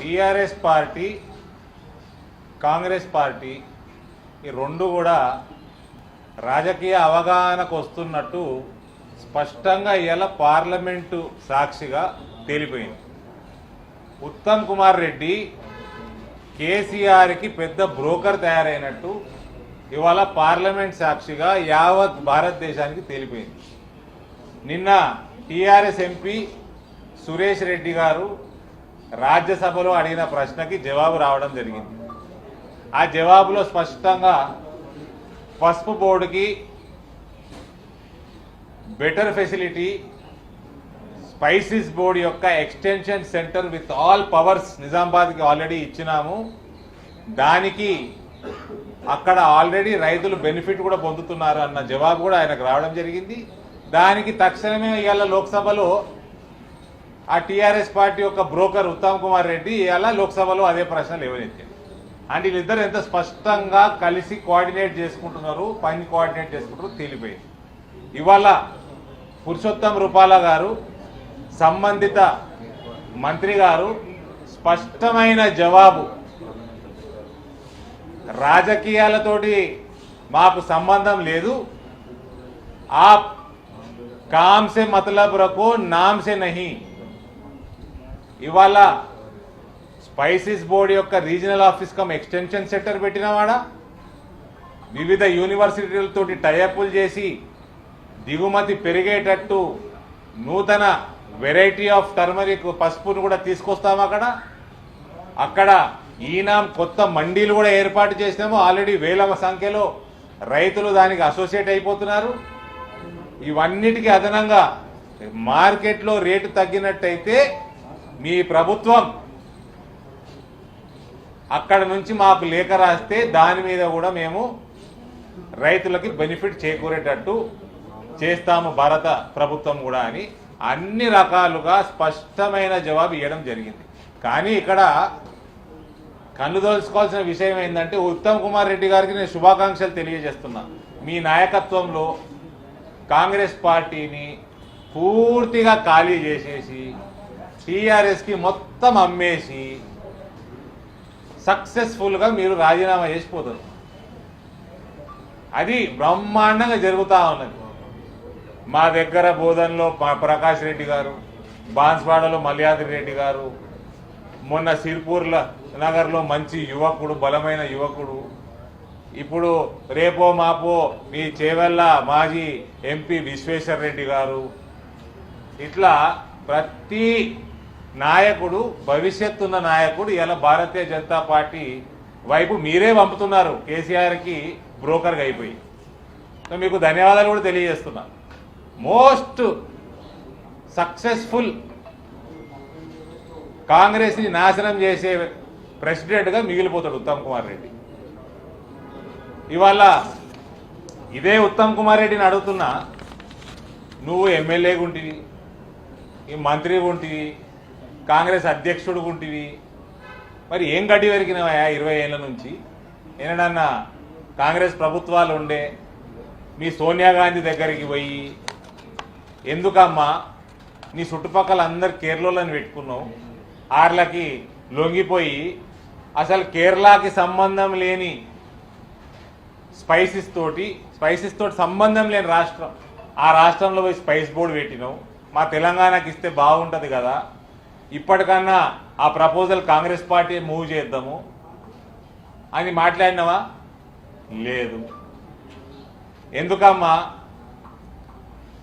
TRS party Congress party ఈ రెండు కూడా రాజకీయ అవగాహనకు వస్తున్నట్టు స్పష్టంగా ఇవాళ పార్లమెంటు సాక్షిగా తేలిపోయింది. ఉత్తమ్ కుమార్ రెడ్డి కేసీఆర్కి పెద్ద బ్రోకర్ తయారైనట్టు ఇవాళ పార్లమెంట్ సాక్షిగా యావత్ భారతదేశానికి తేలిపోయింది. నిన్న టీఆర్ఎస్ ఎంపీ సురేష్ రెడ్డి గారు రాజ్యసభలో అడిగిన ప్రశ్నకి జవాబు రావడం జరిగింది. ఆ జవాబులో స్పష్టంగా పసుపు బోర్డుకి బెటర్ ఫెసిలిటీ స్పైసీస్ బోర్డు యొక్క extension centre with all powers నిజామాబాద్కి already ఇచ్చినాము. దానికి అక్కడ ఆల్రెడీ రైతులు బెనిఫిట్ కూడా పొందుతున్నారు అన్న జవాబు కూడా ఆయనకు రావడం జరిగింది. దానికి తక్షణమే ఇవాళ లోక్సభలో ఆ టీఆర్ఎస్ పార్టీ యొక్క బ్రోకర్ ఉత్తమ్ కుమార్ రెడ్డి ఇవాళ లోక్సభలో అదే ప్రశ్న లేవనెత్తారు అంటే వీళ్ళిద్దరు ఎంత స్పష్టంగా కలిసి కోఆర్డినేట్ చేసుకుంటున్నారు పని కోఆర్డినేట్ చేసుకుంటారు తేలిపోయింది. ఇవాళ పురుషోత్తం రూపాల గారు సంబంధిత మంత్రి గారు స్పష్టమైన జవాబు రాజకీయాలతోటి మాకు సంబంధం లేదు. ఆ కామ్ సే మతలబ్ రకో నామ్ సే నహి. ఇవాళ స్పైసీస్ బోర్డు యొక్క regional office cum extension centre పెట్టినవాడా వివిధ యూనివర్సిటీలతోటి టైఅప్లు చేసి దిగుమతి పెరిగేటట్టు నూతన వెరైటీ ఆఫ్ టర్మరిక్ పసుపును కూడా తీసుకొస్తాం అక్కడ. అక్కడ ఈనాం కొత్త మండీలు కూడా ఏర్పాటు చేసినాము. ఆల్రెడీ వేల సంఖ్యలో రైతులు దానికి అసోసియేట్ అయిపోతున్నారు. ఇవన్నిటికీ అదనంగా మార్కెట్లో రేటు తగ్గినట్టయితే మీ ప్రభుత్వం అక్కడ నుంచి మాకు లేఖ రాస్తే దాని మీద కూడా మేము రైతులకి బెనిఫిట్ చేకూరేటట్టు చేస్తాము భారత ప్రభుత్వం కూడా అని అన్ని రకాలుగా స్పష్టమైన జవాబు ఇవ్వడం జరిగింది. కానీ ఇక్కడ కన్ను దోల్చుకోవాల్సిన విషయం ఏంటంటే ఉత్తమ్ కుమార్ రెడ్డి గారికి నేను శుభాకాంక్షలు తెలియజేస్తున్నా. మీ నాయకత్వంలో కాంగ్రెస్ పార్టీని పూర్తిగా ఖాళీ చేసేసి టీఆర్ఎస్కి మొత్తం అమ్మేసి సక్సెస్ఫుల్గా మీరు రాజీనామా చేసిపోతారు. అది బ్రహ్మాండంగా జరుగుతూ ఉన్నది. మా దగ్గర బోధనలో ప్రకాష్ రెడ్డి గారు బాన్స్వాడలో మల్యాద్రి రెడ్డి గారు మొన్న సిర్పూర్ల నగర్లో మంచి యువకుడు బలమైన యువకుడు. ఇప్పుడు రేపో మాపో మీ చేవెళ్ళ మాజీ ఎంపీ విశ్వేశ్వర్ రెడ్డి గారు. ఇట్లా ప్రతి నాయకుడు భవిష్యత్తున్న నాయకుడు ఇలా భారతీయ జనతా పార్టీ వైపు మీరే పంపుతున్నారు కేసీఆర్కి బ్రోకర్గా అయిపోయి. సో మీకు ధన్యవాదాలు కూడా తెలియజేస్తున్నా. మోస్ట్ సక్సెస్ఫుల్ కాంగ్రెస్ని నాశనం చేసే ప్రెసిడెంట్గా మిగిలిపోతాడు ఉత్తమ్ కుమార్ రెడ్డి. ఇవాళ ఇదే ఉత్తమ్ కుమార్ రెడ్డిని అడుగుతున్నా. నువ్వు ఎమ్మెల్యేగా ఉంటివి ఈ మంత్రి ఉంటివి కాంగ్రెస్ అధ్యక్షుడు ఉంటివి. మరి ఏం గడ్డి పెరిగినవయా ఇరవై ఏళ్ళ నుంచి? ఏనాడన్నా కాంగ్రెస్ ప్రభుత్వాలు ఉండే మీ సోనియా గాంధీ దగ్గరికి పోయి ఎందుకమ్మా నీ చుట్టుపక్కల అందరు కేరళలోని పెట్టుకున్నావు? ఆర్లకి లొంగిపోయి అసలు కేరళకి సంబంధం లేని స్పైసెస్ తోటి స్పైసెస్ తోటి సంబంధం లేని రాష్ట్రం. ఆ రాష్ట్రంలో పోయి స్పైస్ బోర్డు పెట్టినావు. మా తెలంగాణకి ఇస్తే బాగుంటుంది కదా. ఇప్పటికన్నా ఆ ప్రపోజల్ కాంగ్రెస్ పార్టీ మూవ్ చేద్దాము. అని మాట్లాడినావా? లేదు. ఎందుకమ్మా?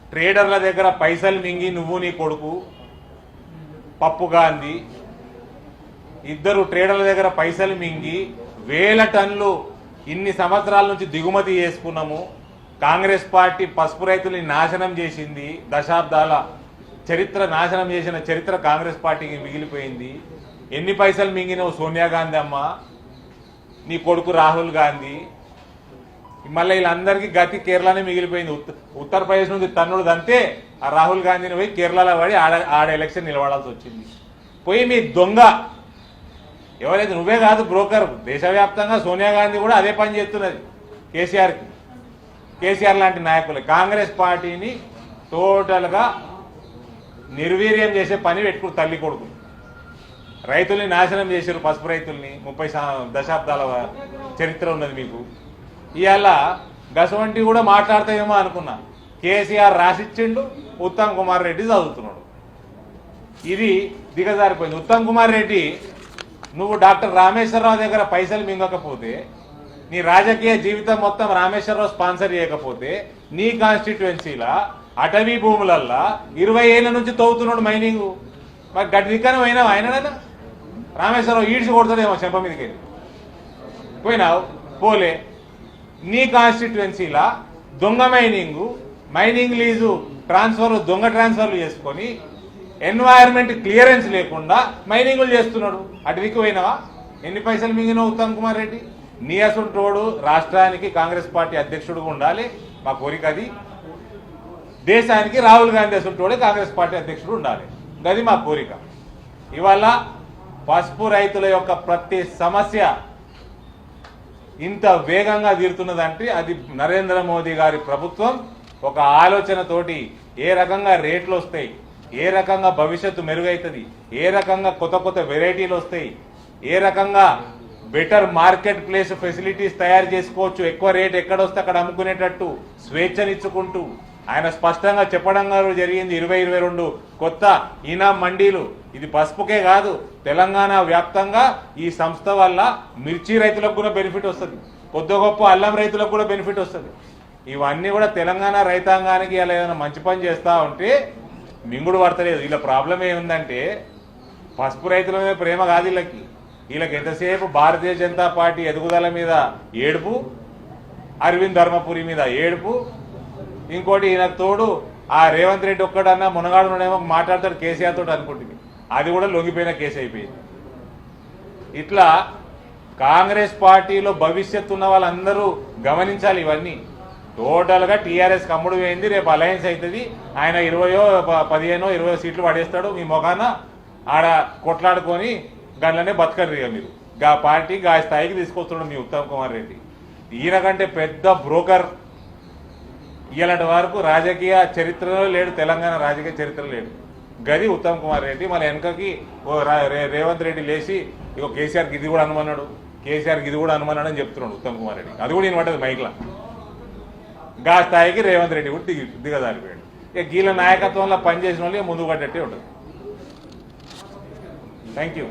ట్రేడర్ల దగ్గర పైసలు మింగి నువ్వు నీ కొడుకు పప్పు గాంధీ ఇద్దరు ట్రేడర్ల దగ్గర పైసలు మింగి వేల టన్లు ఇన్ని సంవత్సరాల నుంచి దిగుమతి చేసుకున్నాము. కాంగ్రెస్ పార్టీ పసుపు రైతుల్ని నాశనం చేసింది దశాబ్దాల చరిత్ర నాశనం చేసిన చరిత్ర కాంగ్రెస్ పార్టీకి మిగిలిపోయింది. ఎన్ని పైసలు మింగినవు సోనియా గాంధీ అమ్మ? నీ కొడుకు రాహుల్ గాంధీ. మళ్ళీ వీళ్ళందరికీ గతి కేరళనే మిగిలిపోయింది. ఉత్త- ఉత్తరప్రదేశ్ నుంచి తన్నుడు దంతే ఆ రాహుల్ గాంధీని పోయి కేరళలో పడి ఆడ ఆడ ఎలక్షన్ నిలబడాల్సి వచ్చింది. పోయి మీ దొంగ. ఎవరైతే నువ్వే కాదు బ్రోకర్ దేశవ్యాప్తంగా సోనియా గాంధీ కూడా అదే పని చేస్తున్నది కేసీఆర్కి. కేసీఆర్ లాంటి నాయకులు. కాంగ్రెస్ పార్టీని టోటల్గా నిర్వీర్యం చేసే పని పెట్టుకుని తల్లి కొడుకు. రైతుల్ని నాశనం చేశారు పసుపు రైతుల్ని ముప్పై సా- దశాబ్దాల చరిత్ర ఉన్నది మీకు. ఇవాళ గసవంటి కూడా మాట్లాడతాయేమో అనుకున్నా. కేసీఆర్ రాసిచ్చిండు ఉత్తమ్ కుమార్ రెడ్డి చదువుతున్నాడు. ఇది దిగజారిపోయింది. ఉత్తమ్ కుమార్ రెడ్డి నువ్వు డాక్టర్ రామేశ్వరరావు దగ్గర పైసలు మింగకపోతే నీ రాజకీయ జీవితం మొత్తం రామేశ్వరరావు స్పాన్సర్ చేయకపోతే నీ కాన్స్టిట్యువెన్సీలా అటవీ భూములల్లా ఇరవై ఏళ్ళ నుంచి తవ్వుతున్నాడు మైనింగ్. మరి గడ్డి దిక్కన పోయినావు ఆయననా రామేశ్వరం ఈడ్చి కొడతాడేమో చెంప మీదకి వెళ్ళి. పోయినావు? పోలే. నీ కాన్స్టిట్యువెన్సీలా దొంగ మైనింగు మైనింగ్ లీజు ట్రాన్స్ఫర్లు దొంగ ట్రాన్స్ఫర్లు చేసుకొని ఎన్వైర్న్మెంట్ క్లియరెన్స్ లేకుండా మైనింగ్లు చేస్తున్నాడు. అటువికి పోయినావా? ఎన్ని పైసలు మింగిన ఉత్తమ్ కుమార్ రెడ్డి? నీ అసంటోడు రాష్ట్రానికి కాంగ్రెస్ పార్టీ అధ్యక్షుడుగా ఉండాలి. మా కోరిక అది. దేశానికి రాహుల్ గాంధీ అసంటోడే కాంగ్రెస్ పార్టీ అధ్యక్షుడు ఉండాలి. అది మా కోరిక. ఇవాళ పసుపు రైతుల యొక్క ప్రతి సమస్య ఇంత వేగంగా తీరుతున్నదంటే అది నరేంద్ర మోదీ గారి ప్రభుత్వం. ఒక ఆలోచనతోటి ఏ రకంగా రేట్లు వస్తాయి ఏ రకంగా భవిష్యత్తు మెరుగవుతుంది ఏ రకంగా కొత్త కొత్త వెరైటీలు వస్తాయి ఏ రకంగా బెటర్ మార్కెట్ ప్లేస్ ఫెసిలిటీస్ తయారు చేసుకోవచ్చు ఎక్కువ రేట్ ఎక్కడొస్తే అక్కడ అమ్ముకునేటట్టు స్వేచ్ఛనిచ్చుకుంటూ ఆయన స్పష్టంగా చెప్పడం జరిగింది ఇరవై ఇరవై రెండు. కొత్త ఈనా మండీలు. ఇది పసుపుకే కాదు తెలంగాణ వ్యాప్తంగా ఈ సంస్థ వల్ల మిర్చి రైతులకు కూడా బెనిఫిట్ వస్తుంది. కొద్ది గొప్ప అల్లం రైతులకు కూడా బెనిఫిట్ వస్తుంది. ఇవన్నీ కూడా తెలంగాణ రైతాంగానికి ఇలా ఏదైనా మంచి పని చేస్తా ఉంటే మింగుడు పడతలేదు. వీళ్ళ ప్రాబ్లం ఏముందంటే పసుపు రైతుల మీద ప్రేమ కాదు వీళ్ళకి. వీళ్ళకి ఎంతసేపు భారతీయ జనతా పార్టీ ఎదుగుదల మీద ఏడుపు అరవింద్ ధర్మపురి మీద ఏడుపు ఇంకోటి ఈయన తోడు ఆ రేవంత్ రెడ్డి ఒక్కడన్నా మునగాడునేమో మాట్లాడతాడు కేసీఆర్ తోటి అనుకుంటుంది. అది కూడా లొంగిపోయిన కేసు అయిపోయింది. ఇట్లా కాంగ్రెస్ పార్టీలో భవిష్యత్తు ఉన్న వాళ్ళందరూ గమనించాలి ఇవన్నీ. టోటల్గా టీఆర్ఎస్ కమ్ముడు పోయింది రేపు అలయన్స్ అవుతుంది. ఆయన ఇరవయో ప- పదిహేనో ఇరవయో సీట్లు పడేస్తాడు మీ మొఖాన ఆడ కొట్లాడుకొని గట్లనే బతకండి మీరు. గా పార్టీ గా స్థాయికి తీసుకొస్తున్నాడు మీ ఉత్తమ్ కుమార్ రెడ్డి. ఈయన కంటే పెద్ద బ్రోకర్ ఇలాంటి వరకు రాజకీయ చరిత్రలో లేడు తెలంగాణ రాజకీయ చరిత్ర లేడు. గది ఉత్తమ్ కుమార్ రెడ్డి మన వెనకకి ఓ రే- రేవంత్ రెడ్డి లేచి ఇగో కేసీఆర్కి ఇది కూడా అనుమన్నాడు కేసీఆర్కి ఇది కూడా అనుమన్నాడు అని చెప్తున్నాడు ఉత్తమ్ కుమార్ రెడ్డి. అది కూడా వినబడ్డది మైక్లా. గా స్థాయికి రేవంత్ రెడ్డి కూడా దిగి దిగజారిపోయాడు. ఇక గీల నాయకత్వంలో పనిచేసిన వాళ్ళు ముందు పడ్డట్టే ఉంటుంది. Thank you